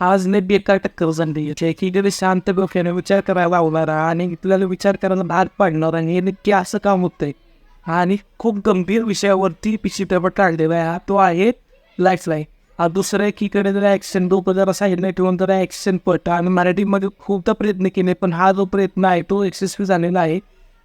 आज लय बेकार टक्कर झाली आहे की जरी शांत डोक्याने विचार करायला लावणारा आणि आपल्याला विचार करायला भाग पाडणार आणि हे नक्की असं काम होतंय आणि खूप गंभीर विषयावरती चित्रपट काढलेला आहे हा तो आहे लाईफ लाईन हा दुसरा एकीकडे जरा ॲक्शन डोकं जरा साईडला ठेवून जरा ॲक्शन पट आणि मराठीमध्ये खूपदा प्रयत्न केले पण हा जो प्रयत्न आहे तो यशस्वी झालेला आहे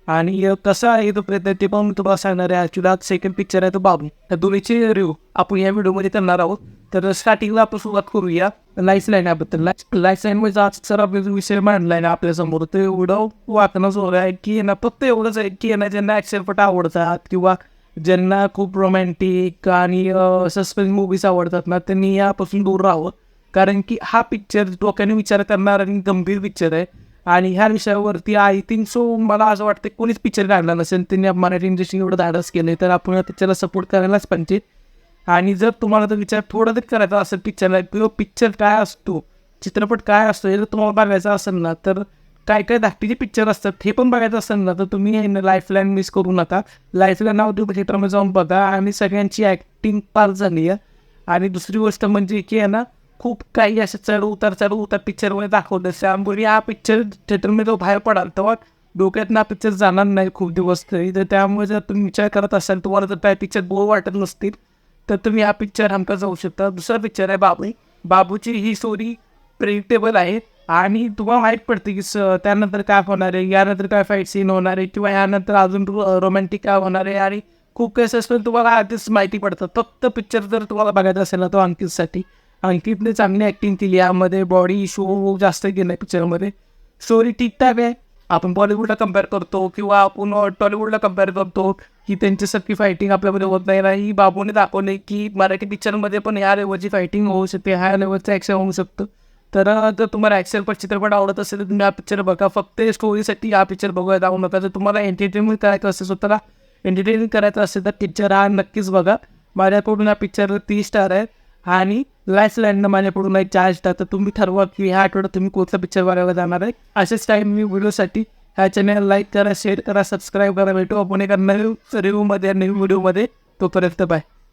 आणि कसं कसा आहे तो प्रयत्न ते पण मी तुम्हाला सांगणार आहे. ॲक्च्युली आज सेकंड पिक्चर आहे तो बाबू. तर दोन्हीचे रिव्ह्यू आपण या व्हिडिओमध्ये करणार आहोत. तर स्टार्टिंगला आपण सुरुवात करूया. लाईफ लाईन याबद्दल लाईफ लाईन मध्ये आज सर आपला विषय मांडलाय ना आपल्यासमोर तर एवढं वाचणं जोर आहे की ना फक्त एवढंच आहे की ना ज्यांना ॲक्शनपट आवडतात किंवा ज्यांना खूप रोमॅन्टिक आणि सस्पेन्स मूवीज आवडतात ना त्यांनी यापासून दूर राहावं. कारण की हा पिक्चर डोक्याने विचार करणारा आणि गंभीर पिक्चर आहे. आणि ह्या विषयावरती आय थिंक सो मला असं वाटतं कोणीच पिक्चर काढला नसेल. त्यांनी मराठी इंडस्ट्री एवढं धाडस केलं तर आपण त्याच्याला सपोर्ट करायलाच पाहिजे. आणि जर तुम्हाला तर विचार थोडा तरी करायचा असेल पिक्चरला किंवा पिक्चर काय असतो? चित्रपट काय असतो? हे जर तुम्हाला बघायचा असेल ना तर काय काय धाकटीचे पिक्चर असतात हे पण बघायचं असेल ना तर तुम्ही लाईफलाईन मिस करू नका. लाईफलाईन नाव तुम्ही थिएटरमध्ये जाऊन बघा. आणि सगळ्यांची ॲक्टिंग पार झाली आहे. आणि दुसरी गोष्ट म्हणजे की आहे ना खूप काही असे चढ उतार चढ उतार पिक्चरमध्ये दाखवलं त्यामुळे हा पिक्चर थिएटरमध्ये जो बाहेर पडाल तेव्हा डोक्यात ना पिक्चर जाणार नाही खूप दिवस तरी तर त्यामुळे जर तुम्ही विचार करत असाल तुम्हाला जर काही पिक्चर बोर वाटत नसतील तर तुम्ही हा पिक्चर हमका जाऊ शकता दुसरा पिक्चर आहे बाबू बाबूची ही स्टोरी प्रेडिक्टेबल आहे आणि तुम्हाला माहीत पडते की स त्यानंतर काय होणार आहे यानंतर काय फाईट सीन होणार आहे किंवा यानंतर अजून रोमॅन्टिक काय होणार आहे आणि खूप काही सस्पेन्स तुम्हाला आधीच माहिती पडतं फक्त पिक्चर जर तुम्हाला बघायचा असेल ना तो अंकितसाठी अंकितने चांगली ॲक्टिंग केली. यामध्ये बॉडी शो जास्त केला आहे पिक्चरमध्ये स्टोरी ठीकठाक आहे. आपण बॉलिवूडला कंपेअर करतो किंवा आपण टॉलिवूडला कंपेअर करतो की त्यांच्यासारखी फायटिंग आपल्यामध्ये होत नाही. नाही बाबूने दाखवले की मराठी पिक्चरमध्ये पण ह्या लेवलची फायटिंग होऊ शकते ह्या लेवलचं ॲक्शन होऊ शकतं. तर जर तुम्हाला ॲक्शन पण चित्रपट आवडत असेल तर तुम्ही हा पिक्चर बघा. फक्त स्टोरीसाठी हा पिक्चर बघूया. जाऊ नका. जर तुम्हाला एंटरटेनमेंट करायचं असेल स्वतःला एंटरटेनमेंट करायचं असेल तर पिक्चर हा नक्कीच बघा. माझ्याकडून हा पिक्चर तीस स्टार आहे. आणि लाईफ लाईननं माझ्याकडून एक चार तर तुम्ही ठरवा की ह्या आठवड्यात तुम्ही कोणता पिक्चर बघायला जाणार आहे. असेच टाईम मी व्हिडिओसाठी ह्या चॅनल लाईक करा शेअर करा सबस्क्राईब करा. भेटू आपण एका नवीन रिव्ह्यूमध्ये नवीन व्हिडिओमध्ये तोपर्यंत बाय